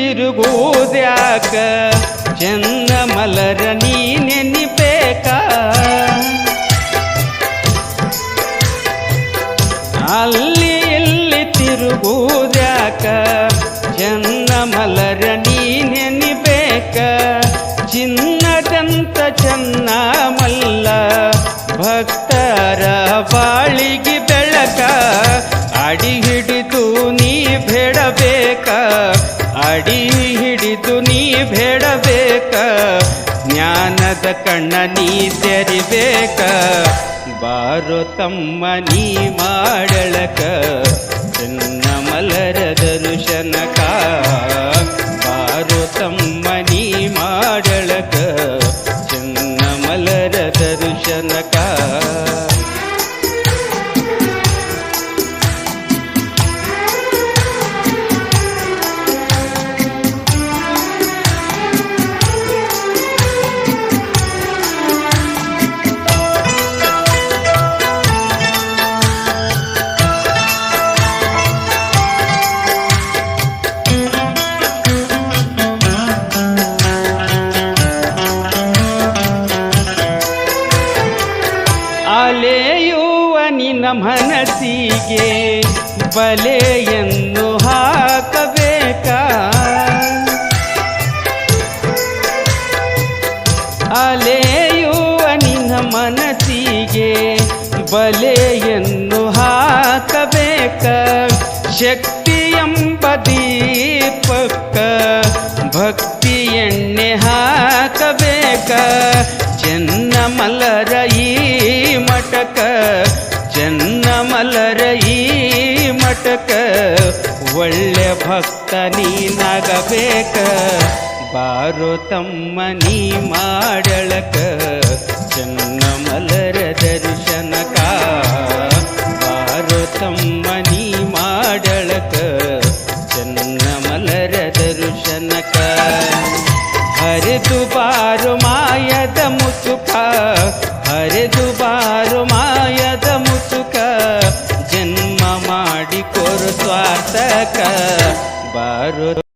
ತಿರುಗುವುದ್ಯಾಕ ಚೆನ್ನ ಮಲರ ನೀ ನೆನಿಬೇಕ ಅಲ್ಲಿ ಇಲ್ಲಿ ತಿರುಗುವುದ್ಯಾಕ ಚೆನ್ನ ಮಲರ ನೀ ನೆನಿಬೇಕ ಚಿನ್ನದಂತ ಚೆನ್ನ ಮಲ್ಲ ಭಕ್ತರ ಬಾಳಿಗೆ ಬೆಳಕ? ಅಡಿ ಅಡಿ ಹಿಡಿದು ನೀ ಬೇಡಬೇಕ. ಜ್ಞಾನದ ಕಣ್ಣ ನೀ ತೆರಿಬೇಕ. ಬಾರೋ ತಮ್ಮ ನೀ ಮಾಡಳಕ. ಚಿನ್ನ ಮಲರ ದರ್ಶನಕ ಬಾರೋ ತಮ್ಮ ನೀ ಮಾಡಳಕ. ಚಿನ್ನ ಮಲರ ಅಲೆಯುವ ನಿನ್ನ ಮನಸ್ಸಿಗೆ ಬಲೆಯನ್ನು ಹಾಕಬೇಕ? ಅಲೆಯುವ ನಿನ್ನ ಮನಸ್ಸಿಗೆ ಬಲೆಯನ್ನು ಹಾಕಬೇಕ? ಶಕ್ತಿ ಎಂಬ ದೀಪಕ್ಕ ಭಕ್ತಿ ಎಣ್ಣೆ ಹಾಕಬೇಕ? ಚೆನ್ನ ಮಲರ ಮಟಕ ಚೆನ್ನ ಮಲರ ಈ ಮಟಕ ಒಳ್ಳೆ ಭಕ್ತ ನೀನಾಗಬೇಕ ಬಾರೋ ತಮ್ಮ ನೀ ಮಾಡಳಕ ಚೆನ್ನ ಮಲರ ದರ್ಶನಕ ಬಾರೋ ತಮ್ಮ ನೀ ಮಾಡಳಕ ಚೆನ್ನ ಮಲರ ದರ್ಶನಕ. ಹರಿದು ಬಾರು ಮಾಯದ ಮುಸುಕ ಸ್ವಾರ್ಥಕ. ಬಾರು